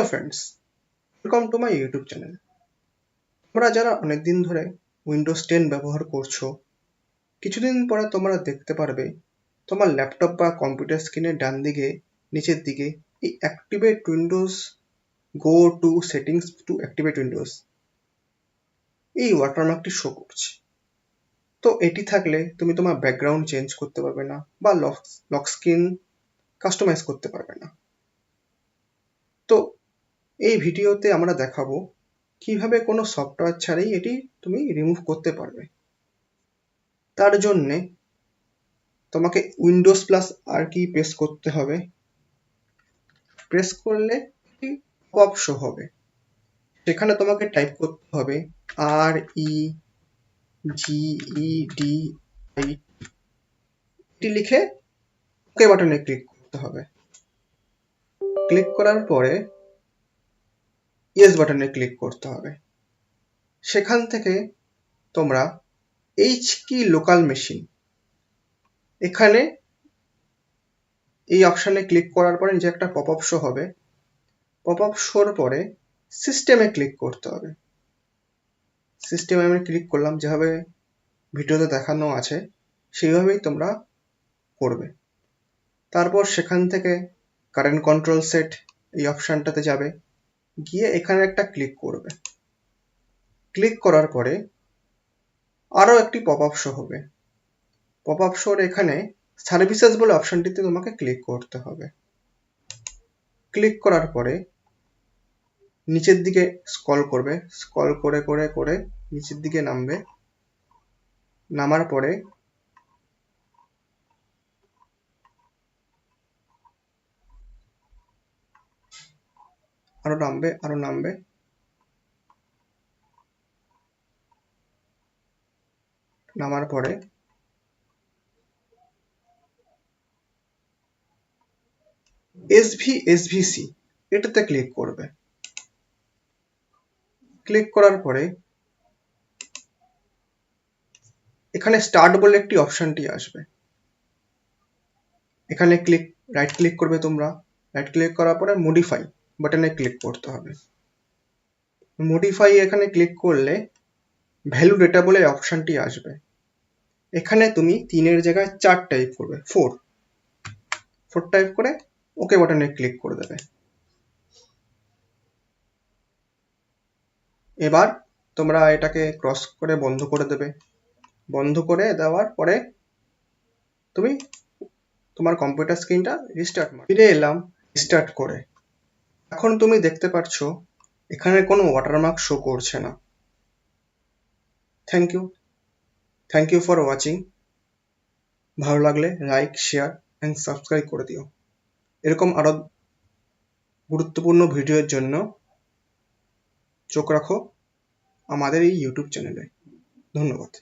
Hello friends welcome to my YouTube channel তোমরা যারা অনেকদিন ধরে উইন্ডোজ টেন ব্যবহার করছ, কিছুদিন পরে তোমরা দেখতে পারবে তোমার ল্যাপটপ বা কম্পিউটার স্ক্রিনের ডান দিকে, নিচের দিকে এই activate windows go to settings to activate windows এই ওয়াটারমার্কটি শো করছে। তো এটি থাকলে তুমি তোমার ব্যাকগ্রাউন্ড চেঞ্জ করতে পারবে না বা লক লক স্ক্রিন কাস্টমাইজ করতে পারবে না। তো এই ভিডিওতে আমরা দেখাবো কীভাবে কোনো সফটওয়্যার ছাড়াই এটি তুমি রিমুভ করতে পারবে। তার জন্যে তোমাকে উইন্ডোজ প্লাস আর কি প্রেস করতে হবে। প্রেস করলে পপ শো হবে। সেখানে তোমাকে টাইপ করতে হবে আর ই জি ই ডি আই এটি লিখে ওকে বাটনে ক্লিক করতে হবে। ক্লিক করার পরে ইয়েস বাটনে ক্লিক করতে হবে। সেখান থেকে তোমরা এইচ কি লোকাল মেশিন এখানে এই অপশানে ক্লিক করার পরে যে একটা পপ আপ শো হবে। পপ আপ শোর পরে সিস্টেমে ক্লিক করতে হবে। সিস্টেমে আমি ক্লিক করলাম, যেভাবে ভিডিওতে দেখানো আছে, সেইভাবেই তোমরা করবে। তারপর সেখান থেকে কারেন্ট কন্ট্রোল সেট এই অপশানটাতে যাবে। গিয়ে এখানে একটা ক্লিক করবে। ক্লিক করার পরে আরও একটি পপ আপ শো হবে। পপ আপ শোর এখানে সার্ভিসেস বলে অপশানটিতে তোমাকে ক্লিক করতে হবে। ক্লিক করার পরে নিচের দিকে স্কল করবে। স্কল করে করে করে নিচের দিকে নামবে। নামার পরে আরও নামবে আরও নামবে। নামার পরে এসভি এসভিসি এটাতে ক্লিক করবে। ক্লিক করার পরে এখানে স্টার্ট বলে একটি অপশনটি আসবে। এখানে ক্লিক রাইট ক্লিক করবে তোমরা। রাইট ক্লিক করার পরে মডিফাই বাটনে ক্লিক করতে হবে। মডিফাই এখানে ক্লিক করলে ভ্যালু ডেটা বলে অপশানটি আসবে। এখানে তুমি তিনের জায়গায় চার টাইপ করবে ফোর ফোর টাইপ করে ওকে বাটনে ক্লিক করে দেবে। এবার তোমরা এটাকে ক্রস করে বন্ধ করে দেবে। বন্ধ করে দেওয়ার পরে তুমি তোমার কম্পিউটার স্ক্রিনটা রিস্টার্ট ফিরে এলাম রিস্টার্ট করে। এখন তুমি দেখতে পাচ্ছ এখানে কোনো ওয়াটারমার্ক শো করছে না। Thank you thank you for watching ভালো লাগলে লাইক শেয়ার অ্যান্ড সাবস্ক্রাইব করে দিও। এরকম আরও গুরুত্বপূর্ণ ভিডিওর জন্য চোখ রাখো আমাদের এই ইউটিউব চ্যানেলে ধন্যবাদ।